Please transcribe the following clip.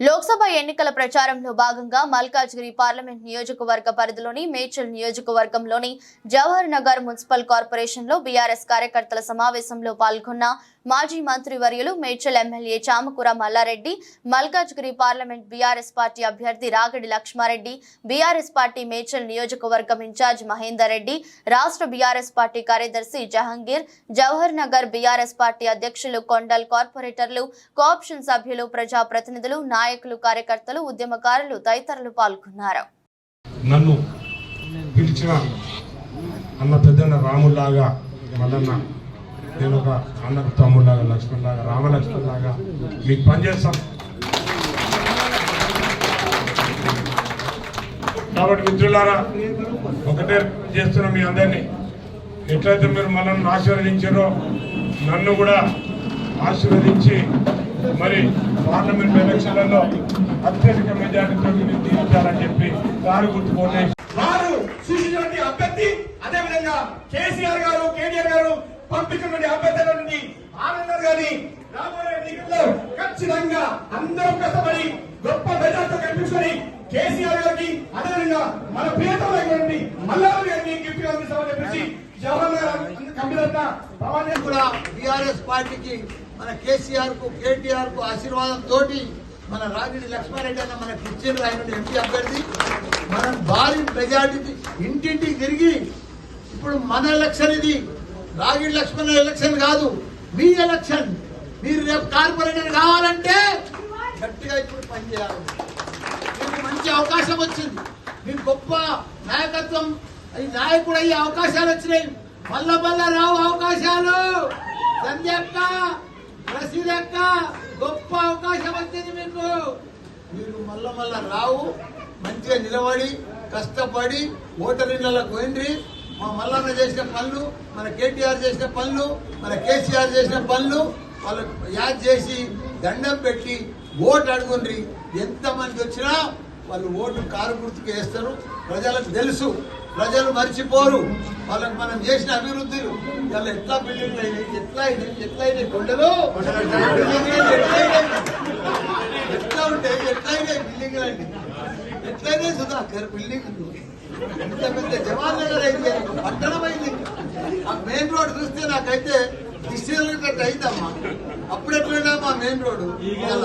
లోక్సభ ఎన్నికల ప్రచారంలో భాగంగా మల్కాజ్గిరి పార్లమెంట్ నియోజకవర్గ పరిధిలోని మేడ్చల్ నియోజకవర్గంలోని జవహర్ నగర్ మున్సిపల్ కార్పొరేషన్లో బీఆర్ఎస్ కార్యకర్తల సమావేశంలో పాల్గొన్న మాజీ మంత్రి వర్యులు Medchal MLA Chamakura Mallareddy Malkajgiri parliament BRS party అభ్యర్థి రాగడి లక్ష్మారెడ్డి బీఆర్ఎస్ పార్టీ మేడ్చల్ నియోజకవర్గం ఇన్ఛార్జ్ మహేందర్ రెడ్డి రాష్ట్ర బీఆర్ఎస్ పార్టీ కార్యదర్శి జహంగీర్ జవహర్ నగర్ బీఆర్ఎస్ పార్టీ అధ్యక్షులు కొండల్ కార్పొరేటర్లు కోఆప్షన్ సభ్యులు ప్రజాప్రతినిధులు నాయకులు కార్యకర్తలు ఉద్యమకారులు తదితరులు పాల్గొన్నారు. నన్ను పిలిచిన అన్న పెద్దన్న రాముల్లాగా మల్లన్న నేను ఒక అన్నకు తమ్ముళ్ళగా లక్ష్మణ్ లాగా రామలక్ష్మణ్ లాగా మీకు పనిచేస్తాం. కాబట్టి మిత్రులారా ఒకటే చేస్తున్నాం మీ అందరినీ. ఎట్లయితే మీరు మనల్ని ఆశీర్వదించారో నన్ను కూడా ఆశీర్వదించి మరి పార్లమెంట్ ఎలక్షన్లలో అత్యధిక మెజార్టీతో తీర్చాలని చెప్పి దారి గుర్తుకోండి వారు సూచించినటువంటి అభ్యర్థి అదే విధంగా కేసీఆర్ గారు కేటీఆర్ గారు పంపించినటువంటి అభ్యర్థుల నుండి ఆనందర్ గారిని రాబోయే ఎన్నికల్లో ఖచ్చితంగా అందరం కష్టపడి గొప్ప మెజార్టీతో కల్పించుకొని కేసీఆర్ గారికి అదేవిధంగా మన ప్రియతమైనటువంటి మల్లారు గారిని గిఫ్ట్ అందిస్తామని చెప్పేసి జవహర్ నగర్ కంపెనీ కూడా బీఆర్ఎస్ పార్టీకి మన కేసీఆర్కు కేటీఆర్కు ఆశీర్వాదం తోటి మన రాగిడి లక్ష్మారెడ్డి అన్న మన ఇచ్చిండ్రు ఆయన ఎంపీ అభ్యర్థి. మనం భారీ మెజార్టీ ఇంటింటికి తిరిగి ఇప్పుడు మన ఎలక్షన్ ఇది. రాగిడి లక్ష్మణ ఎలక్షన్ కాదు. మీ ఎలక్షన్. మీరు రేపు కార్పొరేటర్ కావాలంటే గట్టిగా ఇప్పుడు పనిచేయాలి మీకు మంచి అవకాశం వచ్చింది. మీకు గొప్ప నాయకత్వం అది నాయకుడు అయ్యే అవకాశాలు వచ్చినాయి. మళ్ళా మళ్ళా రావు అవకాశాలు. సంధ్యక్క రసీదక్క గొప్ప అవకాశం వచ్చింది మీకు. మీరు మళ్ళా మల్ల రావు మంచిగా నిలబడి కష్టపడి ఓటర్లకు పోయిండ్రి. మా మల్లన్న చేసిన పనులు మన కేటీఆర్ చేసిన పనులు మన కేసీఆర్ చేసిన పనులు వాళ్ళు యాద్ చేసి దండం పెట్టి ఓటు అడుగుండ్రి. ఎంతమంది వచ్చినా వాళ్ళు ఓటు కారు గుర్తుకు వేస్తారు. ప్రజలకు తెలుసు. ప్రజలు మర్చిపోరు. వాళ్ళకి మనం చేసిన అభివృద్ధులు. వాళ్ళు ఎట్లా బిల్డింగ్ అయినాయి ఎట్లా అయినాయి ఎట్లా అయినాయి కొండలు? ఎట్లా ఉంటాయి ఎట్లా అయినాయి బిల్డింగ్ అంటే? ఎట్లయినా సుధాకర్ బిల్డింగ్ ఇంత పెద్ద జవాన్ నగర్ అయితే పట్టణమైంది. ఆ మెయిన్ రోడ్ చూస్తే నాకైతే దిశ అయిందమ్మా అప్పుడెట్లున్నా మా మెయిన్ రోడ్డు